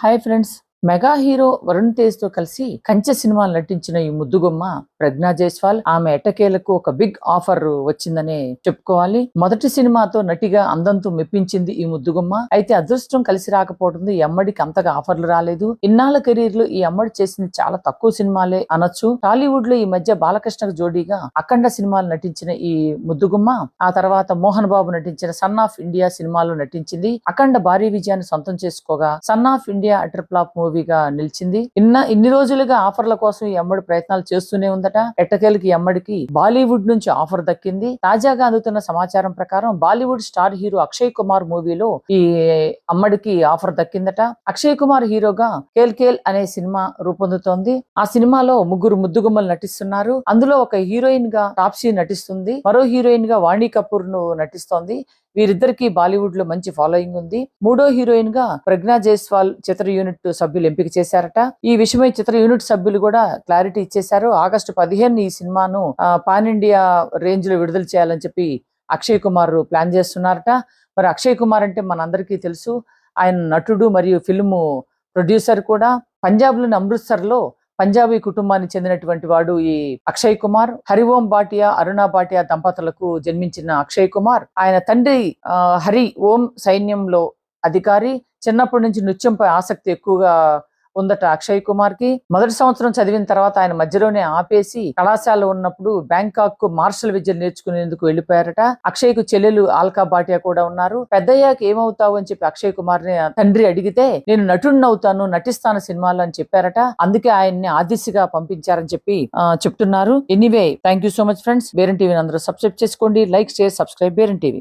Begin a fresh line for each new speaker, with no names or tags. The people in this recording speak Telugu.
Hi friends mega hero Varun తేజ్తో కలిసి కంచె సినిమాలు నటించిన ఈ ముద్దుగుమ్మ ప్రజ్ఞా జైస్వాల్ ఆమె ఎటకేలకు ఒక బిగ్ ఆఫర్ వచ్చిందనే చెప్పుకోవాలి. మొదటి సినిమాతో నటిగా అందంతో మెప్పించింది ఈ ముద్దుగుమ్మ. అయితే అదృష్టం కలిసి రాకపోతుంది ఈ అమ్మడికి అంతగా ఆఫర్లు రాలేదు. ఇన్నాళ్ళ కెరీర్లో ఈ అమ్మడి చేసిన చాలా తక్కువ సినిమాలే అనొచ్చు. టాలీవుడ్లో ఈ మధ్య బాలకృష్ణకు జోడీగా అఖండ సినిమాలు నటించిన ఈ ముద్దుగుమ్మ ఆ తర్వాత మోహన్ బాబు నటించిన సన్ ఆఫ్ ఇండియా సినిమాలో నటించింది. అఖండ భారీ విజయాన్ని సొంతం చేసుకోగా son of India utter flop మూవీగా నిలిచింది. ఇన్న ఇన్ని రోజులుగా ఆఫర్ల కోసం ఈ అమ్మడి ప్రయత్నాలు చేస్తూనే ఉందట. ఎట్టకేలకి అమ్మడికి బాలీవుడ్ నుంచి ఆఫర్ దక్కింది. తాజాగా అందుతున్న సమాచారం ప్రకారం Bollywood star hero Akshay Kumar మూవీలో ఈ అమ్మడికి ఆఫర్ దక్కిందట. అక్షయ్ కుమార్ హీరోగా కేల్ కేల్ అనే సినిమా రూపొందుతోంది. ఆ సినిమాలో ముగ్గురు ముద్దుగుమ్మలు నటిస్తున్నారు. అందులో ఒక హీరోయిన్గా తాప్సీ నటిస్తుంది. మరో హీరోయిన్గా వాణి కపూర్ను నటిస్తోంది. వీరిద్దరికి బాలీవుడ్లో మంచి ఫాలోయింగ్ ఉంది. మూడో హీరోయిన్గా ప్రజ్ఞా జైస్వాల్ చిత్ర యూనిట్ సభ్యులు ఎంపిక చేశారట. ఈ విషయమై చిత్ర యూనిట్ సభ్యులు కూడా క్లారిటీ ఇచ్చేశారు. ఆగస్టు పదిహేను ఈ సినిమాను పాన్ ఇండియా రేంజ్లో విడుదల చేయాలని చెప్పి అక్షయ్ కుమార్ ప్లాన్ చేస్తున్నారట. మరి అక్షయ్ కుమార్ అంటే మనందరికీ తెలుసు. ఆయన నటుడు మరియు ఫిల్మ్ ప్రొడ్యూసర్ కూడా. పంజాబ్లోని అమృత్సర్లో పంజాబీ కుటుంబానికి చెందినటువంటి వాడు ఈ అక్షయ్ కుమార్. హరిఓం బాటియా అరుణ భాటియా దంపతులకు జన్మించిన అక్షయ్ కుమార్. ఆయన తండ్రి హరి ఓం సైన్యంలో అధికారి. చిన్నప్పటి నుంచి నృత్యంపై ఆసక్తి ఎక్కువగా ఉందట అక్షయ్ కుమార్కి మొదటి సంవత్సరం చదివిన తర్వాత ఆయన మధ్యలోనే ఆపేసి కళాశాల ఉన్నప్పుడు బ్యాంకాక్కు మార్షల్ విద్యలు నేర్చుకునేందుకు వెళ్ళిపోయారట అక్షయ్కు చెల్లెలు ఆల్కా బాటియా కూడా ఉన్నారు. పెద్దయ్యాక ఏమవుతావు అని చెప్పి అక్షయ్ కుమార్ని తండ్రి అడిగితే నేను నటుడిని అవుతాను నటిస్తాను సినిమాలో అని చెప్పారట. అందుకే ఆయన్ని ఆదిశగా పంపించారని చెప్పి చెప్తున్నారు. Anyway thank you so much friends. బేరన్ టీవీని అందరూ సబ్స్క్రైబ్ చేసుకోండి. లైక్ షేర్ సబ్స్క్రైబ్ బేరన్ టీవీ.